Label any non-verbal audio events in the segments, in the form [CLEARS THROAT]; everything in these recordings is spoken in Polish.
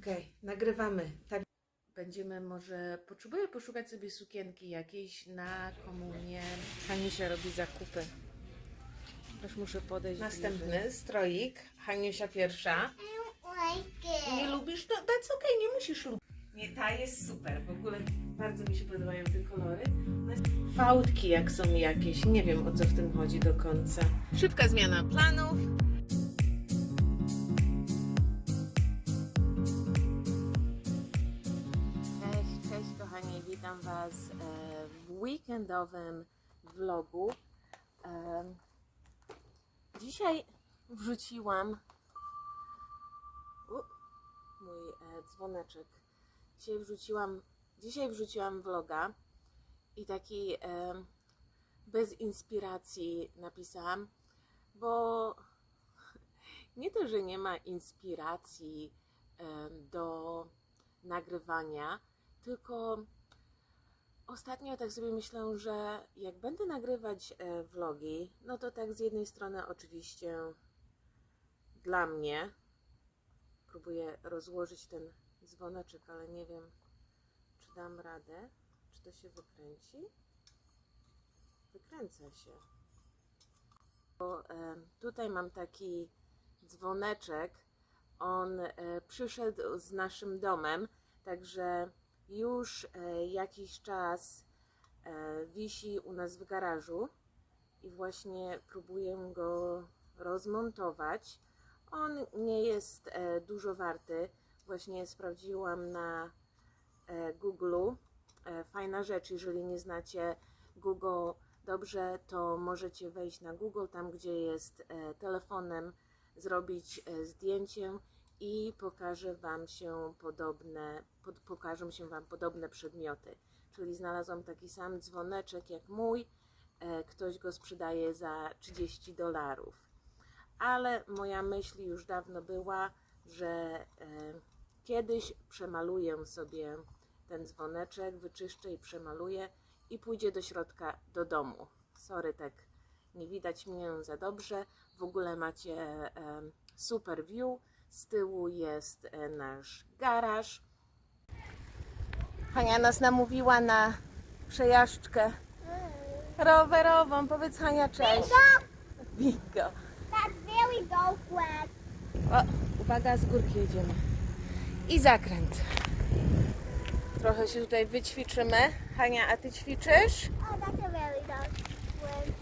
Okej, nagrywamy. Tak. Będziemy może. Potrzebuję poszukać sobie sukienki jakiejś na komunię. Haniusia robi zakupy. Też muszę podejść. Następny bliżej. stroik. Haniusia pierwsza. Nie lubisz? No, that's okay, nie musisz lubić. Nie, ta jest super. W ogóle bardzo mi się podobają te kolory. Fałdki jak są jakieś. Nie wiem o co w tym chodzi do końca. Szybka zmiana planów. Weekendowym vlogu. Dzisiaj wrzuciłam u, mój e, dzwoneczek. Dzisiaj wrzuciłam, dzisiaj wrzuciłam vloga i taki bez inspiracji napisałam, bo [LAUGHS] nie to, że nie ma inspiracji do nagrywania, tylko ostatnio tak sobie myślę, że jak będę nagrywać e, vlogi, no to tak z jednej strony oczywiście dla mnie próbuję rozłożyć ten dzwoneczek, ale nie wiem, czy dam radę, czy to się wykręci. Wykręca się. Bo, e, tutaj mam taki dzwoneczek. On e, przyszedł z naszym domem, także już e, jakiś czas e, wisi u nas w garażu i właśnie próbuję go rozmontować. On nie jest e, dużo warty. Właśnie sprawdziłam na Google. Fajna rzecz, jeżeli nie znacie Google dobrze, to możecie wejść na Google, tam gdzie jest telefonem, zrobić zdjęcie i pokaże Wam się podobne, pod, pokażą się Wam podobne przedmioty. Czyli znalazłam taki sam dzwoneczek jak mój, e, ktoś go sprzedaje za 30 dolarów. Ale moja myśl już dawno była, że e, kiedyś przemaluję sobie ten dzwoneczek, wyczyszczę i przemaluję i pójdzie do środka do domu. Sorry, tak nie widać mnie za dobrze. W ogóle macie e, super view. Z tyłu jest e, nasz garaż. Hania nas namówiła na przejażdżkę rowerową. Powiedz Hania cześć. Bingo. That's very awkward. O, uwaga, z górki jedziemy. I zakręt. Trochę się tutaj wyćwiczymy. Hania, a ty ćwiczysz? Oh, that's a very awkward.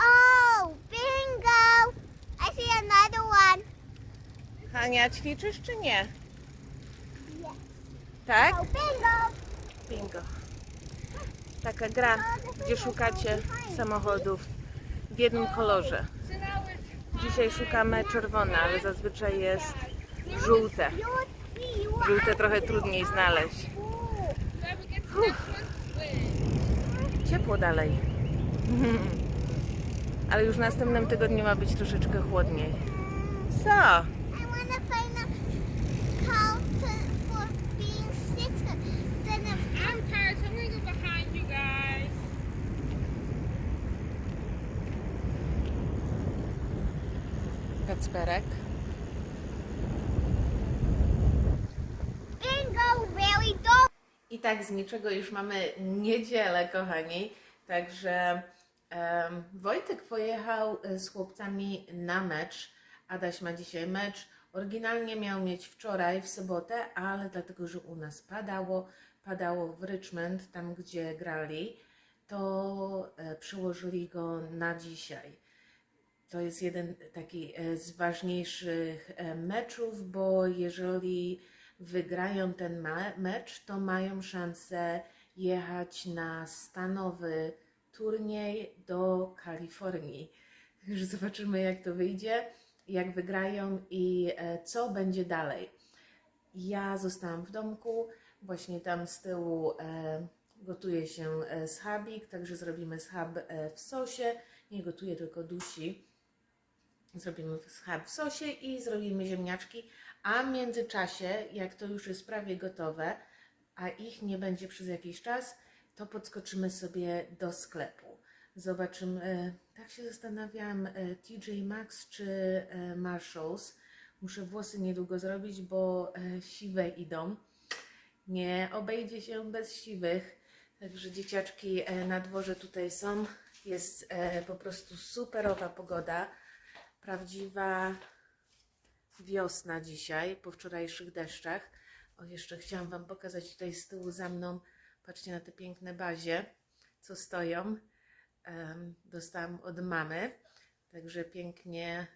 Oh, bingo! I see another one. Hania, ćwiczysz czy nie? Yes. Tak? Oh, bingo! Bingo. Taka gra, gdzie szukacie samochodów w jednym kolorze. Dzisiaj szukamy czerwone, ale zazwyczaj jest żółte. Żółte trochę trudniej znaleźć. Ciepło dalej. [LAUGHS] Ale już w następnym tygodniu ma być troszeczkę chłodniej. Co? I want to find a counter for being six. Then a I'm tired, so I'm gonna go behind you guys. Kacperek. I tak z niczego już mamy niedzielę, kochani. Także em, Wojtek pojechał e, z chłopcami na mecz. Adaś ma dzisiaj mecz. Oryginalnie miał mieć wczoraj, w sobotę, ale dlatego, że u nas padało, padało w Richmond, tam gdzie grali, to e, przełożyli go na dzisiaj. To jest jeden taki e, z ważniejszych e, meczów, bo jeżeli wygrają ten mecz, to mają szansę jechać na stanowy turniej do Kalifornii. Już zobaczymy, jak to wyjdzie, jak wygrają i e, co będzie dalej. Ja zostałam w domku, właśnie tam z tyłu gotuje się schabik, także zrobimy schab w sosie. Nie gotuję, tylko dusi. Zrobimy schab w sosie i zrobimy ziemniaczki, a w międzyczasie, jak to już jest prawie gotowe, a ich nie będzie przez jakiś czas, to podskoczymy sobie do sklepu. Zobaczymy, e, tak się zastanawiam, e, TJ Maxx czy e, Marshalls, Muszę włosy niedługo zrobić, bo siwe idą. Nie obejdzie się bez siwych. Także dzieciaczki na dworze tutaj są. Jest po prostu superowa pogoda. Prawdziwa wiosna dzisiaj, po wczorajszych deszczach. O, jeszcze chciałam Wam pokazać tutaj z tyłu za mną. Patrzcie na te piękne bazie, co stoją. Em, dostałam od mamy. Także pięknie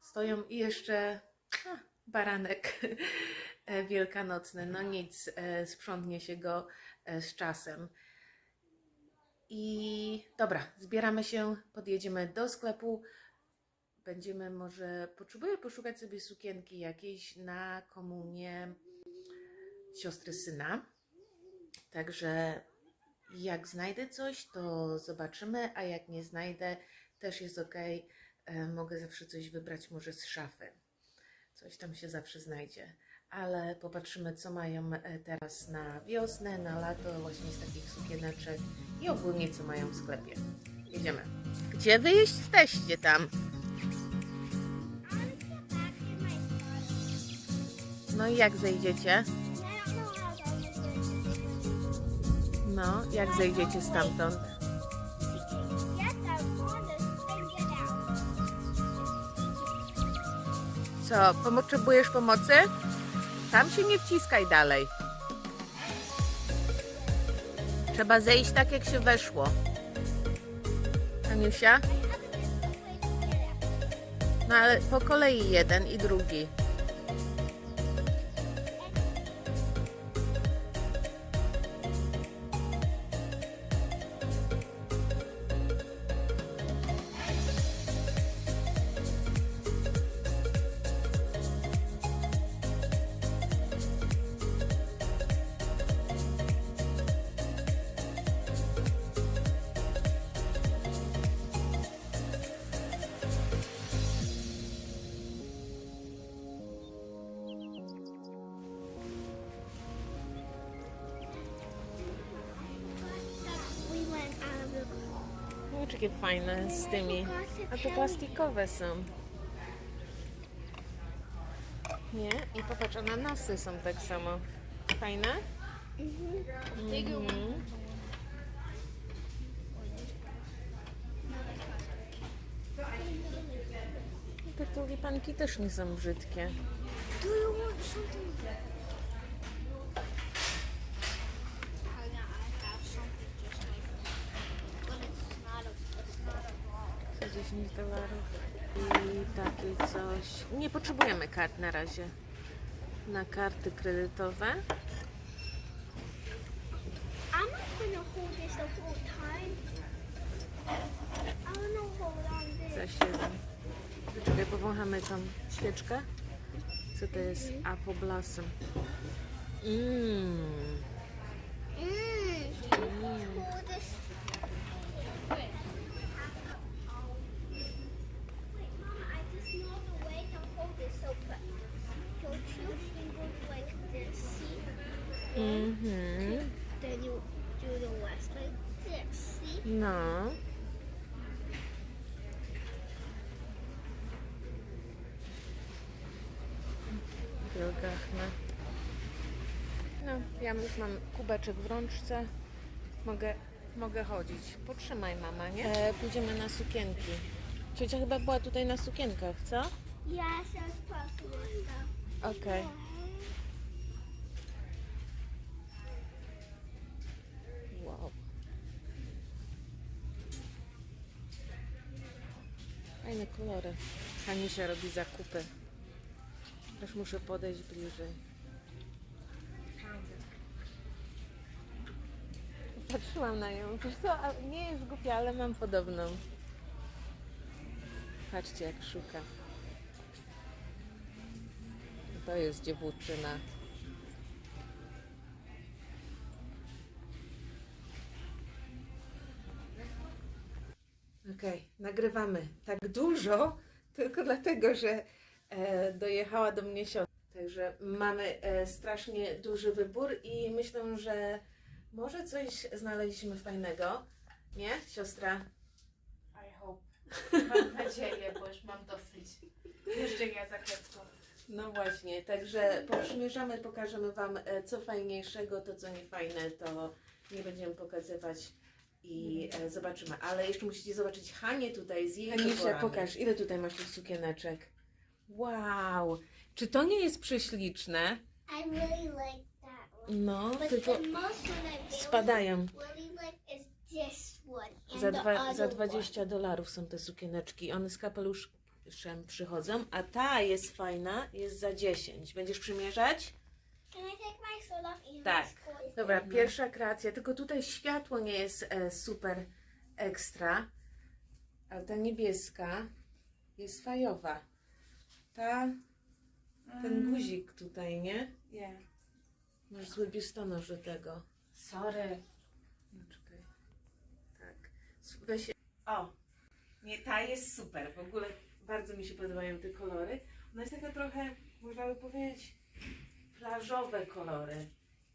stoją i jeszcze a, baranek [LAUGHS] e, wielkanocny. No nic, e, sprzątnie się go e, z czasem. I dobra, zbieramy się, podjedziemy do sklepu. Będziemy może, potrzebuję poszukać sobie sukienki jakiejś na komunię siostry syna. Także jak znajdę coś, to zobaczymy, a jak nie znajdę, też jest ok. Mogę zawsze coś wybrać, może z szafy. Coś tam się zawsze znajdzie. Ale popatrzymy, co mają e, teraz na wiosnę, na lato, właśnie z takich sukieneczek i ogólnie, co mają w sklepie. Jedziemy. Gdzie wy jesteście tam? No i jak zejdziecie? No, jak zejdziecie stamtąd? Co, potrzebujesz pomocy? Tam się nie wciskaj dalej. Trzeba zejść tak, jak się weszło. Aniusia? No ale po kolei jeden i drugi. Jakie fajne z tymi. A to plastikowe są. Nie? I popatrz, ananasy są tak samo. Fajne? Mhm. Te tulipanki też nie są brzydkie. Do you want something? Za 10 dolarów. I takie coś. Nie potrzebujemy kart na razie. Na karty kredytowe. I'm not gonna hold this the whole time. I wanna hold on Za this. 7. Czekaj, powąchamy tą świeczkę. Co to jest? Apple Blossom. Mmm. Mmm. Can you hold this? Wait, Mama, I just know the way to hold it. So put your two fingers like this, see? Mhm. Then you do the rest like this, see? No. Wielgachne. No, ja już mam kubeczek w rączce. Mogę, mogę chodzić. Potrzymaj mama, nie? E, pójdziemy na sukienki. Ciocia chyba była tutaj na sukienkach, co? Yes, that's possible stuff. Okej. Wow. Fajne kolory. Hanisia robi zakupy. Też muszę podejść bliżej. Patrzyłam na nią. Wiesz co, nie jest głupia, ale mam podobną. Patrzcie jak szuka. To jest dziewuczyna. Nagrywamy tak dużo, [LAUGHS] tylko dlatego, że e, dojechała do mnie siostra. Także mamy e, strasznie duży wybór i myślę, że może coś znaleźliśmy fajnego. Nie, siostra? I hope. Mam nadzieję, bo już mam dosyć. Jeszcze ja za klecką. No właśnie, także poprzymierzamy, pokażemy Wam e, co fajniejszego, to co niefajne, to nie będziemy pokazywać i e, zobaczymy. Ale jeszcze musicie zobaczyć Hanię tutaj z jej Hanisia, wyborami. pokaż, ile tutaj masz tych sukieneczek? Wow, czy to nie jest prześliczne? I really like that one. No, But tylko the most one I really, spadają. really like is this one. And Za, the dwa, za other 20 dolarów są te sukieneczki. One z kapeluszem przychodzą, a ta jest fajna, jest za 10. Będziesz przymierzać? Tak. Dobra, pierwsza kreacja, tylko tutaj światło nie jest e, super ekstra, ale ta niebieska jest fajowa. Ta, ten guzik tutaj, nie? Yeah. Masz zły biustonosz do tego. Sorry. No, czekaj. Tak. Weź. O! Nie, ta jest super. W ogóle bardzo mi się podobają te kolory. Ona jest taka trochę, można by powiedzieć, plażowe kolory.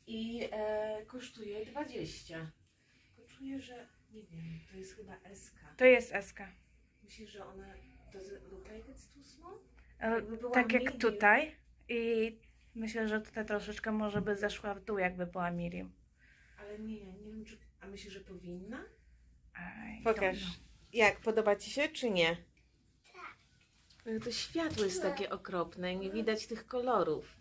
I e, kosztuje 20. Tylko czuję, że nie wiem, to jest chyba SK. To jest SK. Myślisz, że ona. It look like it's too small? Jakby była Tak jak medium. tutaj. I myślę, że tutaj troszeczkę może by zeszła w dół, jakby była medium. Ale nie, nie wiem, czy. A myślisz, że powinna? I Pokaż. Jak, podoba Ci się, czy nie? Tak. To światło jest takie okropne, nie widać tych kolorów.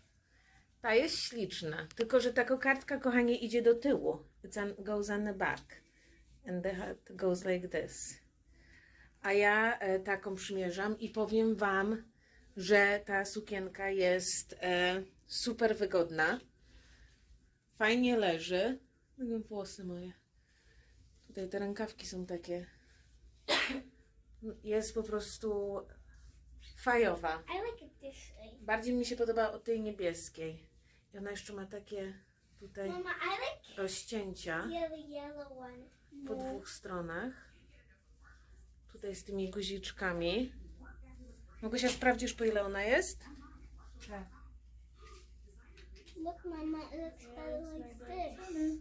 Ta jest śliczna, tylko że ta kokardka, kochanie, idzie do tyłu. It on, goes on the back. And the hat goes like this. A ja e, taką przymierzam i powiem Wam, że ta sukienka jest e, super wygodna. Fajnie leży. Włosy moje. Tutaj te rękawki są takie. Jest po prostu fajowa. Bardziej mi się podoba od tej niebieskiej. I ona jeszcze ma takie tutaj Mama, I like rozcięcia the yellow one. po more. dwóch stronach. Tutaj z tymi guziczkami. Mogę sprawdzisz po ile ona jest? Tak. Look, Mama, it looks better like this.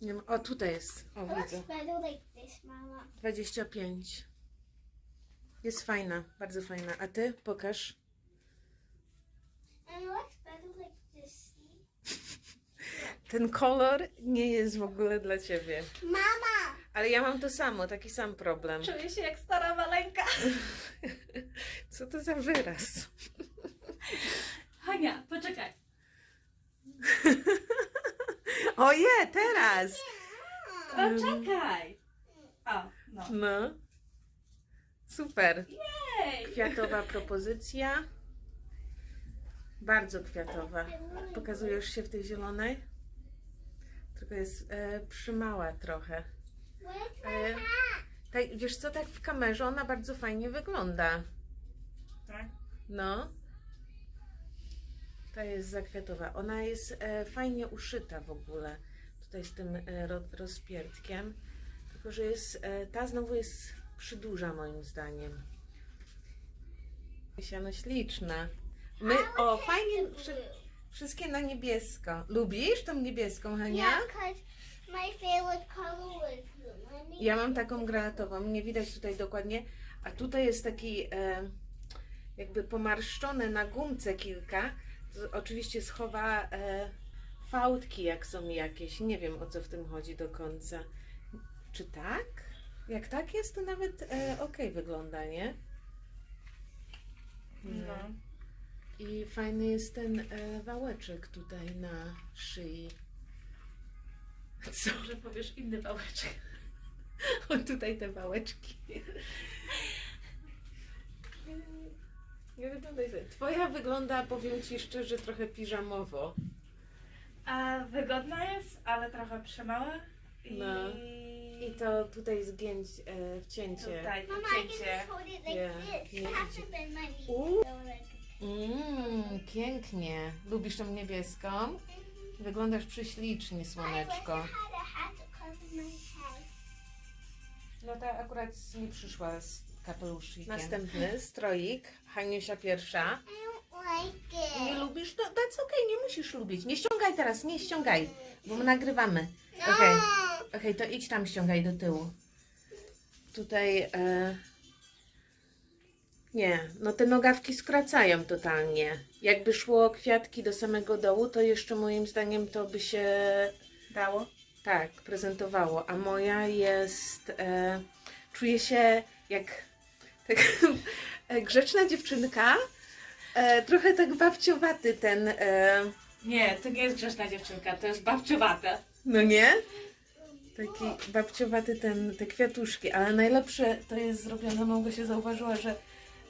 Nie. O, tutaj jest. O, It looks widzę. better like this, Mama. 25. Jest fajna, bardzo fajna. A ty pokaż. [LAUGHS] Ten kolor nie jest w ogóle dla ciebie. Mama! Ale ja mam to samo, taki sam problem. Czuję się jak stara maleńka. [LAUGHS] Co to za wyraz? Hania, poczekaj. [LAUGHS] Oje, teraz! Poczekaj. O, no. No. Super. Kwiatowa propozycja. Bardzo kwiatowa. Pokazujesz się w tej zielonej? Tylko jest e, przymała trochę. Hat? tak, wiesz co, tak w kamerze ona bardzo fajnie wygląda. Tak? No. Ta jest zakwiatowa. Ona jest e, fajnie uszyta w ogóle. Tutaj z tym e, ro, rozpiętkiem. Tylko, że jest, e, ta znowu jest przydłuża moim zdaniem. Siano śliczna. My, o, fajnie, wszy, wszystkie na niebiesko. Lubisz tą niebieską, Hania? Yeah, my favorite color was blue. I mean, Ja mam taką granatową, nie widać tutaj dokładnie, a tutaj jest taki e, jakby pomarszczone na gumce kilka. To oczywiście schowa e, fałdki, jak są jakieś. Nie wiem o co w tym chodzi do końca. Czy tak? Jak tak jest, to nawet e, ok wygląda, nie? No. I fajny jest ten e, wałeczek tutaj na szyi. Co? Może powiesz inny wałeczek. [LAUGHS] O, tutaj te wałeczki. Nie wyglądaj sobie. Twoja wygląda, powiem Ci szczerze, trochę piżamowo. A wygodna jest, ale trochę przemała. I... No. I to tutaj zgięć, e, wcięcie. Tutaj Mama, I can cięcie. just hold it like Yeah, this. yeah, I have yeah. to bend my knees. Ooh. So, like, Mmm, pięknie. Lubisz tą niebieską? Wyglądasz prześlicznie, I wish I słoneczko. had a hat to cover my head. No ta akurat nie przyszła z kapeluszykiem. Następny stroik. Haniusia pierwsza. I don't like. Nie lubisz? No, that's okay, nie musisz lubić. Nie ściągaj teraz, nie ściągaj, bo my nagrywamy. Okej, okej, to idź tam ściągaj do tyłu. tutaj. E, nie, no te nogawki skracają totalnie. Jakby szło kwiatki do samego dołu, to jeszcze moim zdaniem to by się Dało? tak prezentowało. A moja jest. E, czuję się jak [LAUGHS] tak, e, grzeczna dziewczynka. E, trochę tak babciowaty ten. E, Nie, to nie jest grzeczna dziewczynka, to jest babciowate. No nie? Taki babciowaty ten, te kwiatuszki, ale najlepsze to jest zrobione, Małgosia zauważyła, że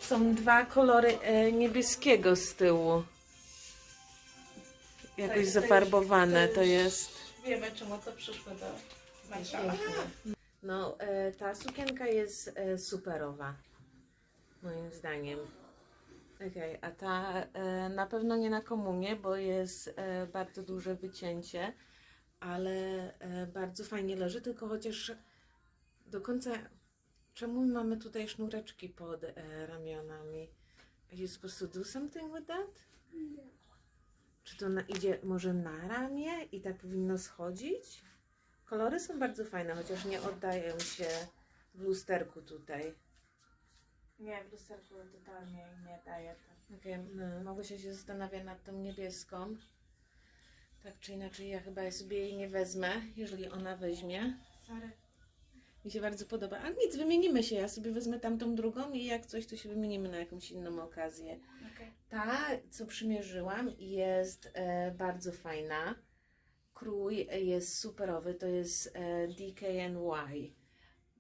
są dwa kolory e, niebieskiego z tyłu. Jakoś To jest- zafarbowane to to już- jest. Wiemy, czemu to przyszło do Warszawy. No, e, ta sukienka jest e, superowa, moim zdaniem. Okej, a ta e, na pewno nie na komunie, bo jest e, bardzo duże wycięcie, ale e, bardzo fajnie leży, tylko chociaż do końca. Czemu mamy tutaj sznureczki pod e, ramionami? Are you supposed to do something with that? Czy to na, idzie może na ramię i tak powinno schodzić? Kolory są bardzo fajne, chociaż nie oddają się w lusterku tutaj. Nie, w lusterku totalnie nie daje to. Okay, no, Małgosia się zastanawia nad tą niebieską. Tak czy inaczej, ja chyba sobie jej nie wezmę, jeżeli ona weźmie. Sorry. Mi się bardzo podoba. A nic, wymienimy się. Ja sobie wezmę tamtą drugą i jak coś, to się wymienimy na jakąś inną okazję. Okej. Ta, co przymierzyłam, jest e, bardzo fajna. Krój jest superowy. To jest e, DKNY.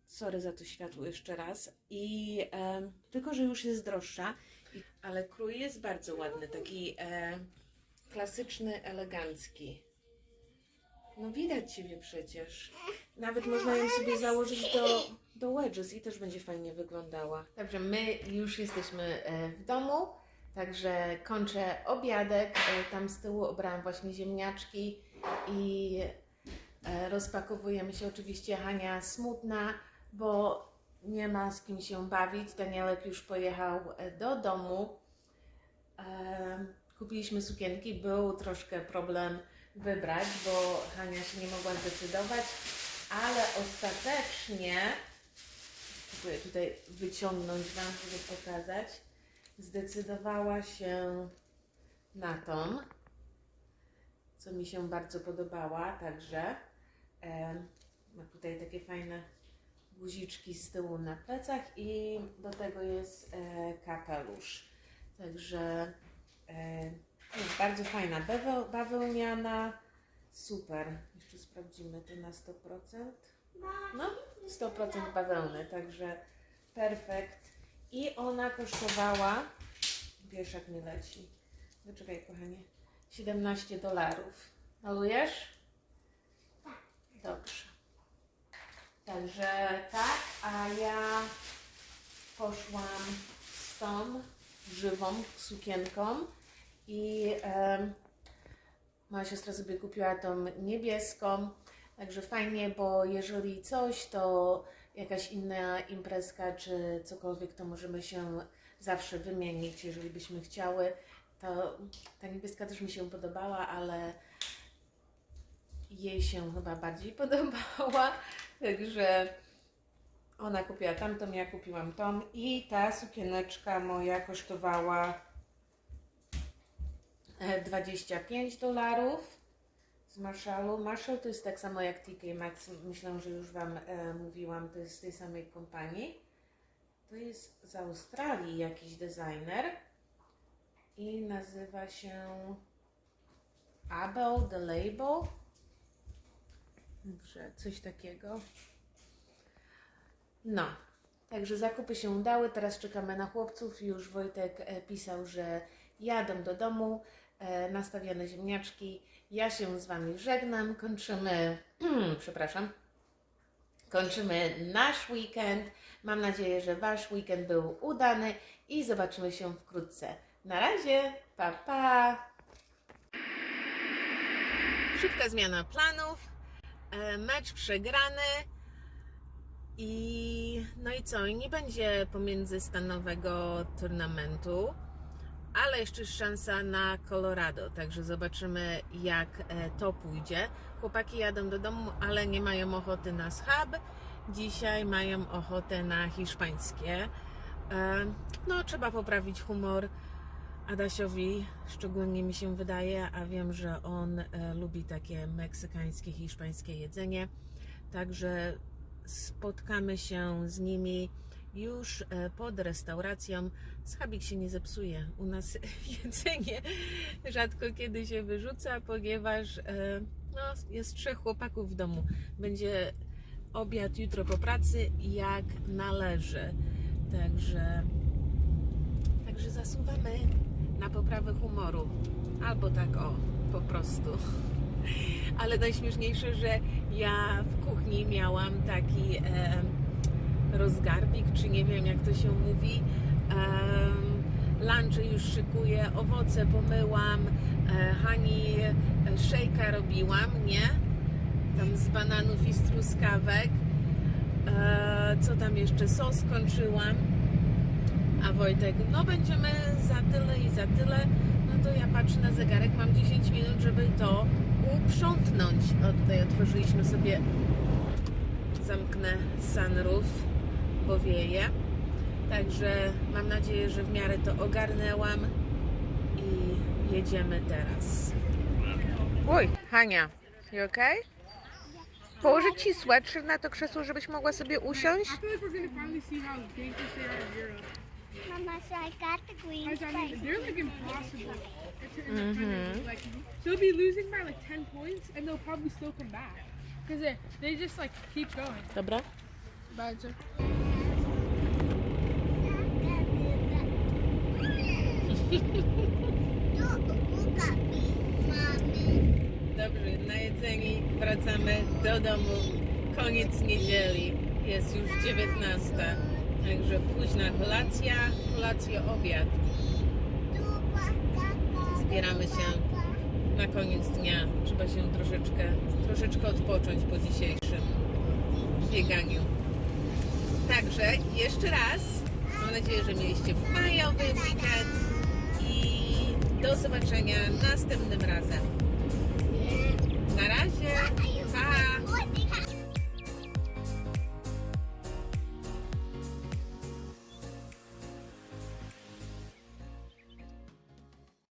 Sorry za to światło jeszcze raz. I em, tylko, że już jest droższa, i, ale krój jest bardzo ładny. Taki e, klasyczny, elegancki. No widać Ciebie przecież. Nawet można ją sobie założyć do, do wedges i też będzie fajnie wyglądała. Dobrze, my już jesteśmy e, w domu, także kończę obiadek. E, Tam z tyłu obrałam właśnie ziemniaczki i e, rozpakowujemy się. Oczywiście Hania smutna, bo nie ma z kim się bawić. Danielek już pojechał e, do domu. Kupiliśmy sukienki, był troszkę problem wybrać, bo Hania się nie mogła zdecydować, ale ostatecznie, spróbuję tutaj wyciągnąć Wam, żeby pokazać, zdecydowała się na tą, co mi się bardzo podobała, także e, ma tutaj takie fajne guziczki z tyłu na plecach i do tego jest e, kapelusz. Także jest bardzo fajna, Baweł, bawełniana, super. Jeszcze sprawdzimy to na 100%. No, 100% bawełny, także perfekt. I ona kosztowała, wieszak mi leci, wyczekaj kochanie, 17 dolarów. Malujesz? Dobrze. Także tak, a ja poszłam z tą żywą sukienką i em, moja siostra sobie kupiła tą niebieską. Także fajnie, bo jeżeli coś, to jakaś inna imprezka czy cokolwiek, to możemy się zawsze wymienić, jeżeli byśmy chciały. To ta niebieska też mi się podobała, ale jej się chyba bardziej [LAUGHS] podobała. Także ona kupiła tamtą, ja kupiłam tą i ta sukieneczka moja kosztowała e, 25 dolarów z Marshallu. Marshall to jest tak samo jak TK Maxx. Myślę, że już Wam e, mówiłam, to jest z tej samej kompanii. To jest z Australii jakiś designer i nazywa się Abel the Label. Dobrze, coś takiego. No, także zakupy się udały. Teraz czekamy na chłopców. Już Wojtek e, pisał, że jadą do domu. E, nastawione ziemniaczki. Ja się z Wami żegnam. Kończymy, [CLEARS THROAT] przepraszam, kończymy nasz weekend. Mam nadzieję, że Wasz weekend był udany i zobaczymy się wkrótce. Na razie, pa pa! Szybka zmiana planów. E, Mecz przegrany. I no i co? Nie będzie pomiędzystanowego turnamentu, ale jeszcze szansa na Colorado, także zobaczymy jak e, to pójdzie. Chłopaki jadą do domu, ale nie mają ochoty na schab dzisiaj mają ochotę na hiszpańskie. E, No, trzeba poprawić humor Adasiowi, szczególnie mi się wydaje, a wiem, że on e, lubi takie meksykańskie, hiszpańskie jedzenie. Także spotkamy się z nimi już e, pod restauracją. Schabik się nie zepsuje. U nas [LAUGHS] jedzenie rzadko kiedy się wyrzuca, ponieważ e, no, jest trzech chłopaków w domu. Będzie obiad jutro po pracy jak należy. Także, także zasuwamy na poprawę humoru. Albo tak o, po prostu. [LAUGHS] Ale najśmieszniejsze, że ja w kuchni miałam taki e, rozgarbik, czy nie wiem jak to się mówi. Lunchy już szykuję, owoce pomyłam, e, Hani e, szejka robiłam, nie? Tam z bananów i z truskawek. E, co tam jeszcze? Sos skończyłam. A Wojtek, no będziemy za tyle i za tyle. No to ja patrzę na zegarek, mam 10 minut, żeby to uprzątnąć. O, tutaj otworzyliśmy sobie, zamknę sunroof, bo wieje. Także mam nadzieję, że w miarę to ogarnęłam i jedziemy teraz. Oj, Hania, you okay? Położyć ci sweatshirt na to krzesło, żebyś mogła sobie usiąść? I feel like we're gonna finally see how dangerous they are. Mama, so I got the green I thought spice. they're like impossible to independent. Like they'll be losing by like ten points, and they'll probably still come back because they they just like keep going. Dobra? But uh, Dobrze, najedzeni, wracamy do domu. Koniec niedzieli, jest już 19. Także późna kolacja, kolację, obiad. Zbieramy się na koniec dnia. Trzeba się troszeczkę, troszeczkę odpocząć po dzisiejszym bieganiu. Także jeszcze raz mam nadzieję, że mieliście majowy weekend i do zobaczenia następnym razem. Na razie!